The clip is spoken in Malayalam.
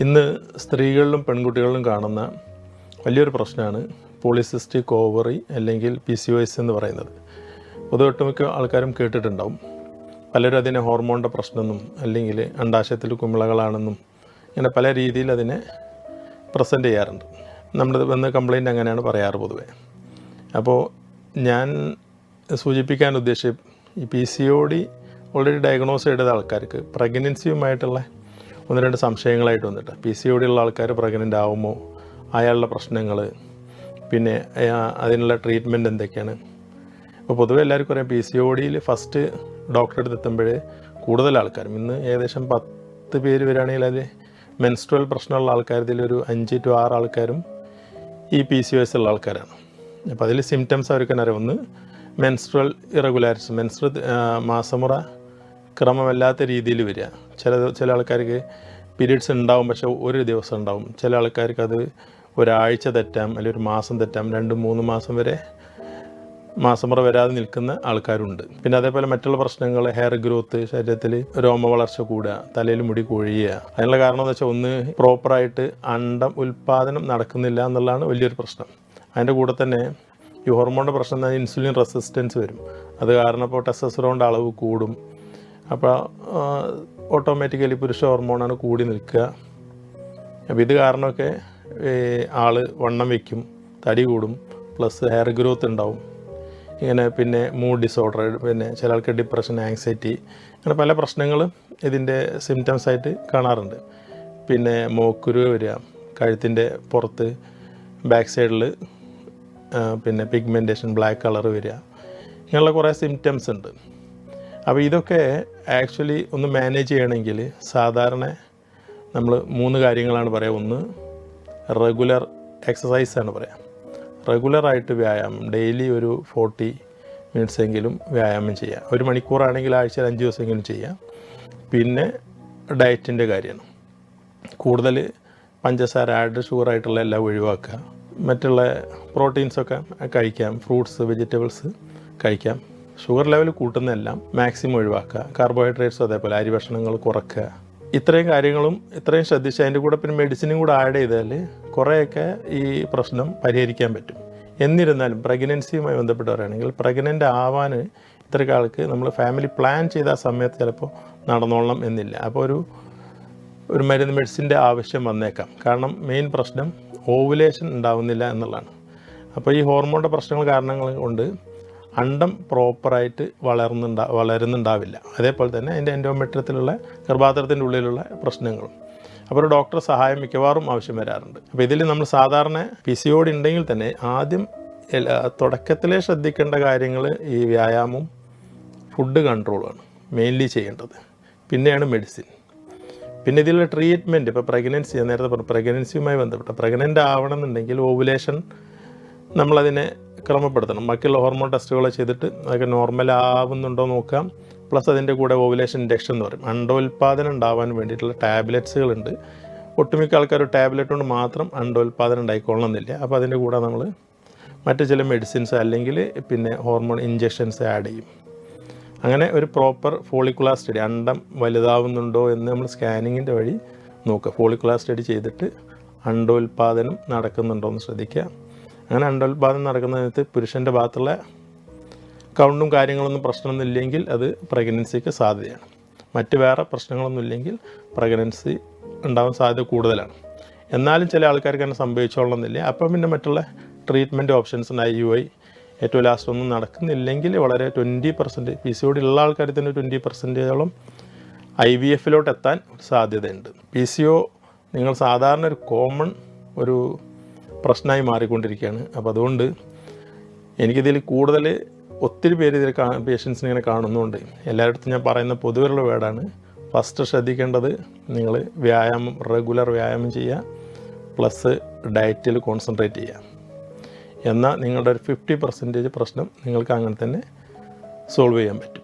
ഇന്ന് സ്ത്രീകളിലും പെൺകുട്ടികളിലും കാണുന്ന വലിയൊരു പ്രശ്നമാണ് പോളിസിസ്റ്റിക് ഓവറി അല്ലെങ്കിൽ പി സി ഒ എസ് എന്ന് പറയുന്നത്. പൊതുവെ ഒട്ടുമിക്ക ആൾക്കാരും കേട്ടിട്ടുണ്ടാവും. പലരും അതിനെ ഹോർമോണിന്റെ പ്രശ്നമെന്നും അല്ലെങ്കിൽ അണ്ടാശയത്തിൽ കുമിളകളാണെന്നും ഇങ്ങനെ പല രീതിയിൽ അതിനെ പ്രസന്റ് ചെയ്യാറുണ്ട്. നമ്മുടെ വന്ന് കംപ്ലയിന്റ് അങ്ങനെയാണ് പറയാറ് പൊതുവെ. അപ്പോൾ ഞാൻ സൂചിപ്പിക്കാൻ ഉദ്ദേശിച്ച ഈ P C O D already diagnose ചെയ്ത ആൾക്കാർക്ക് പ്രഗ്നൻസിയുമായിട്ടുള്ള ഒന്ന് രണ്ട് സംശയങ്ങളായിട്ട് വന്നിട്ട്. പി സി ഒ ഉള്ള ആൾക്കാർ പ്രഗ്നന്റ് ആവുമോ അയാളുടെ പ്രശ്നങ്ങൾ പിന്നെ അതിനുള്ള ട്രീറ്റ്മെന്റ് എന്തൊക്കെയാണ്? അപ്പോൾ പൊതുവേ എല്ലാവർക്കും അറിയാം പി സി ഒ ഡിയിൽ ഫസ്റ്റ് ഡോക്ടറെ അടുത്ത് എത്തുമ്പോഴേ കൂടുതൽ ആൾക്കാരും ഇന്ന് ഏകദേശം പത്ത് പേര് വരികയാണെങ്കിൽ അതിൽ മെൻസ്ട്രൽ പ്രശ്നമുള്ള ആൾക്കാരിൽ ഒരു അഞ്ച് ടു ആറ് ആൾക്കാരും ഈ പി സി എസ് ഉള്ള ആൾക്കാരാണ്. അപ്പോൾ അതിൽ സിംറ്റംസ് അവർക്ക് അറിയാം. ഒന്ന് മെൻസ്ട്രൽ ഇറഗുലാരിറ്റി മെൻസ്ട്രൽ മാസമുറ ക്രമമല്ലാത്ത രീതിയിൽ വരിക. ചില ചില ആൾക്കാർക്ക് പീരീഡ്സ് ഉണ്ടാവും പക്ഷെ ഒരു ദിവസം ഉണ്ടാവും. ചില ആൾക്കാർക്ക് അത് ഒരാഴ്ച തെറ്റാം അല്ലെങ്കിൽ ഒരു മാസം തെറ്റാം രണ്ട് മൂന്ന് മാസം വരെ മാസമുറ വരാതെ നിൽക്കുന്ന ആൾക്കാരുണ്ട്. പിന്നെ അതേപോലെ മറ്റുള്ള പ്രശ്നങ്ങൾ ഹെയർ ഗ്രോത്ത് ശരീരത്തിൽ രോമ വളർച്ച കൂടുക തലയിൽ മുടി കൊഴിയുക. അതിനുള്ള കാരണം എന്ന് വെച്ചാൽ ഒന്ന് പ്രോപ്പറായിട്ട് അണ്ടം ഉൽപ്പാദനം നടക്കുന്നില്ല എന്നുള്ളതാണ് വലിയൊരു പ്രശ്നം. അതിന്റെ കൂടെ തന്നെ ഈ ഹോർമോണിന്റെ പ്രശ്നം ഇൻസുലിൻ റെസിസ്റ്റൻസ് വരും. അത് കാരണം ഇപ്പോൾ ടെസ്റ്റസ്റ്ററോണിന്റെ അളവ് കൂടും. അപ്പോൾ ഓട്ടോമാറ്റിക്കലി പുരുഷ ഹോർമോണാണ് കൂടി നിൽക്കുക. അപ്പോൾ ഇത് കാരണമൊക്കെ ആൾ വണ്ണം വയ്ക്കും തടി കൂടും പ്ലസ് ഹെയർ ഗ്രോത്ത് ഉണ്ടാവും. ഇങ്ങനെ പിന്നെ മൂഡ് ഡിസോർഡർ പിന്നെ ചില ആൾക്ക് ഡിപ്രഷൻ ആങ്സൈറ്റി അങ്ങനെ പല പ്രശ്നങ്ങളും ഇതിന്റെ സിംറ്റംസ് ആയിട്ട് കാണാറുണ്ട്. പിന്നെ മോക്കുരു വരിക കഴുത്തിന്റെ പുറത്ത് ബാക്ക് സൈഡിൽ പിന്നെ പിഗ്മെന്റേഷൻ ബ്ലാക്ക് കളർ വരിക ഇങ്ങനെയുള്ള കുറേ സിംറ്റംസ് ഉണ്ട്. അപ്പോൾ ഇതൊക്കെ ആക്ച്വലി ഒന്ന് മാനേജ് ചെയ്യണമെങ്കിൽ സാധാരണ നമ്മൾ മൂന്ന് കാര്യങ്ങളാണ് പറയുക ഒന്ന് റെഗുലർ എക്സസൈസ് ആണ് പറയാം. റെഗുലറായിട്ട് വ്യായാമം ഡെയിലി ഒരു ഫോർട്ടി മിനിറ്റ്സ് എങ്കിലും വ്യായാമം ചെയ്യുക ഒരു മണിക്കൂറാണെങ്കിൽ ആഴ്ചയിൽ അഞ്ച് ദിവസമെങ്കിലും ചെയ്യാം. പിന്നെ ഡയറ്റിന്റെ കാര്യമാണ്. കൂടുതൽ പഞ്ചസാര ആഡ് ഷുഗറായിട്ടുള്ള എല്ലാം ഒഴിവാക്കുക. മറ്റുള്ള പ്രോട്ടീൻസൊക്കെ കഴിക്കാം ഫ്രൂട്ട്സ് വെജിറ്റബിൾസ് കഴിക്കാം. ഷുഗർ ലെവൽ കൂട്ടുന്നതെല്ലാം മാക്സിമം ഒഴിവാക്കുക കാർബോഹൈഡ്രേറ്റ്സ് അതേപോലെ അരി ഭക്ഷണങ്ങൾ കുറയ്ക്കുക ഇത്രയും കാര്യങ്ങളും ഇത്രയും ശ്രദ്ധിച്ച് അതിന്റെ കൂടെ പിന്നെ മെഡിസിനും കൂടെ ആഡ് ചെയ്താൽ കുറേയൊക്കെ ഈ പ്രശ്നം പരിഹരിക്കാൻ പറ്റും. എന്നിരുന്നാലും പ്രഗ്നൻസിയുമായി ബന്ധപ്പെട്ട് പറയുകയാണെങ്കിൽ പ്രഗ്നന്റ് ആവാൻ ഇത്രയൊക്കെ ആൾക്ക് നമ്മൾ ഫാമിലി പ്ലാൻ ചെയ്ത ആ സമയത്ത് ചിലപ്പോൾ നടന്നോളണം എന്നില്ല. അപ്പോൾ ഒരു ഒരു മരുന്ന് മെഡിസിന്റെ ആവശ്യം വന്നേക്കാം. കാരണം മെയിൻ പ്രശ്നം ഓവുലേഷൻ ഉണ്ടാവുന്നില്ല എന്നുള്ളതാണ്. അപ്പോൾ ഈ ഹോർമോണിന്റെ പ്രശ്നങ്ങൾ കാരണങ്ങൾ കൊണ്ട് അണ്ടം പ്രോപ്പറായിട്ട് വളർന്നുണ്ടാ വളരുന്നുണ്ടാവില്ല. അതേപോലെ തന്നെ അതിന്റെ എൻഡോമെട്രിയത്തിലുള്ള ഗർഭാതരത്തിന്റെ ഉള്ളിലുള്ള പ്രശ്നങ്ങളും. അപ്പോൾ ഒരു ഡോക്ടർ സഹായം മിക്കവാറും ആവശ്യം വരാറുണ്ട്. അപ്പോൾ ഇതിൽ നമ്മൾ സാധാരണ പി സി ഓടി ഉണ്ടെങ്കിൽ തന്നെ ആദ്യം തുടക്കത്തിലെ ശ്രദ്ധിക്കേണ്ട കാര്യങ്ങൾ ഈ വ്യായാമവും ഫുഡ് കൺട്രോളാണ് മെയിൻലി ചെയ്യേണ്ടത്. പിന്നെയാണ് മെഡിസിൻ. പിന്നെ ഇതിലുള്ള ട്രീറ്റ്മെന്റ് ഇപ്പോൾ പ്രഗ്നൻസി നേരത്തെ പറഞ്ഞു പ്രഗ്നൻസിയുമായി ബന്ധപ്പെട്ട പ്രഗ്നന്റ് ആവണമെന്നുണ്ടെങ്കിൽ ഓവുലേഷൻ നമ്മളതിനെ ക്രമപ്പെടുത്തണം. ബാക്കിയുള്ള ഹോർമോൺ ടെസ്റ്റുകൾ ചെയ്തിട്ട് അതൊക്കെ നോർമൽ ആവുന്നുണ്ടോ നോക്കാം. പ്ലസ് അതിന്റെ കൂടെ ഓവുലേഷൻ ഇൻഡക്ഷൻ എന്ന് പറയും. അണ്ടോൽപാദനം ഉണ്ടാവാൻ വേണ്ടിയിട്ടുള്ള ടാബ്ലറ്റ്സുകളുണ്ട്. ഒട്ടുമിക്ക ആൾക്കാർ ടാബ്ലറ്റ് കൊണ്ട് മാത്രം അണ്ടോൽപാദനം ഉണ്ടായിക്കൊള്ളണമെന്നില്ല. അപ്പോൾ അതിന്റെ കൂടെ നമ്മൾ മറ്റു ചില മെഡിസിൻസ് അല്ലെങ്കിൽ പിന്നെ ഹോർമോൺ ഇഞ്ചെക്ഷൻസ് ആഡ് ചെയ്യും. അങ്ങനെ ഒരു പ്രോപ്പർ ഫോളിക്കുലാർ സ്റ്റഡി അണ്ടം വലുതാവുന്നുണ്ടോ എന്ന് നമ്മൾ സ്കാനിങ്ങിന്റെ വഴി നോക്കുക. ഫോളിക്കുലാർ സ്റ്റഡി ചെയ്തിട്ട് അണ്ടോൽപാദനം നടക്കുന്നുണ്ടോ എന്ന് ശ്രദ്ധിക്കുക. അങ്ങനെ നടക്കുന്ന സമയത്ത് പുരുഷന്റെ ഭാഗത്തുള്ള കൗണ്ടും കാര്യങ്ങളൊന്നും പ്രശ്നമൊന്നും ഇല്ലെങ്കിൽ അത് പ്രഗ്നൻസിക്ക് സാധ്യതയാണ്. മറ്റ് വേറെ പ്രശ്നങ്ങളൊന്നും ഇല്ലെങ്കിൽ പ്രഗ്നൻസി ഉണ്ടാവാൻ സാധ്യത കൂടുതലാണ്. എന്നാലും ചില ആൾക്കാർക്ക് തന്നെ സംഭവിച്ചോളണമെന്നില്ല. അപ്പം പിന്നെ മറ്റുള്ള treatment options I U I. ഏറ്റവും ലാസ്റ്റ് ഒന്നും നടക്കുന്നില്ലെങ്കിൽ വളരെ twenty percent P C O D ഉള്ള ആൾക്കാർ തന്നെ ട്വന്റി പെർസെന്റേജോളം ഐ വി എഫിലോട്ട് എത്താൻ സാധ്യതയുണ്ട്. പി സി ഒ നിങ്ങൾ സാധാരണ ഒരു കോമൺ ഒരു പ്രശ്നമായി മാറിക്കൊണ്ടിരിക്കുകയാണ്. അപ്പോൾ അതുകൊണ്ട് എനിക്കിതിൽ കൂടുതൽ ഒത്തിരി പേര് ഇതിൽ കാ പേഷ്യൻസിനെ ഇങ്ങനെ കാണുന്നുണ്ട്. എല്ലായിടത്തും ഞാൻ പറയുന്ന പൊതുവെയുള്ള വേർഡാണ്. ഫസ്റ്റ് ശ്രദ്ധിക്കേണ്ടത് നിങ്ങൾ വ്യായാമം റെഗുലർ വ്യായാമം ചെയ്യുക പ്ലസ് ഡയറ്റിൽ കോൺസെൻട്രേറ്റ് ചെയ്യുക. എന്നാൽ നിങ്ങളുടെ ഒരു ഫിഫ്റ്റി പെർസെന്റേജ് പ്രശ്നം നിങ്ങൾക്ക് അങ്ങനെ തന്നെ സോൾവ് ചെയ്യാൻ പറ്റും.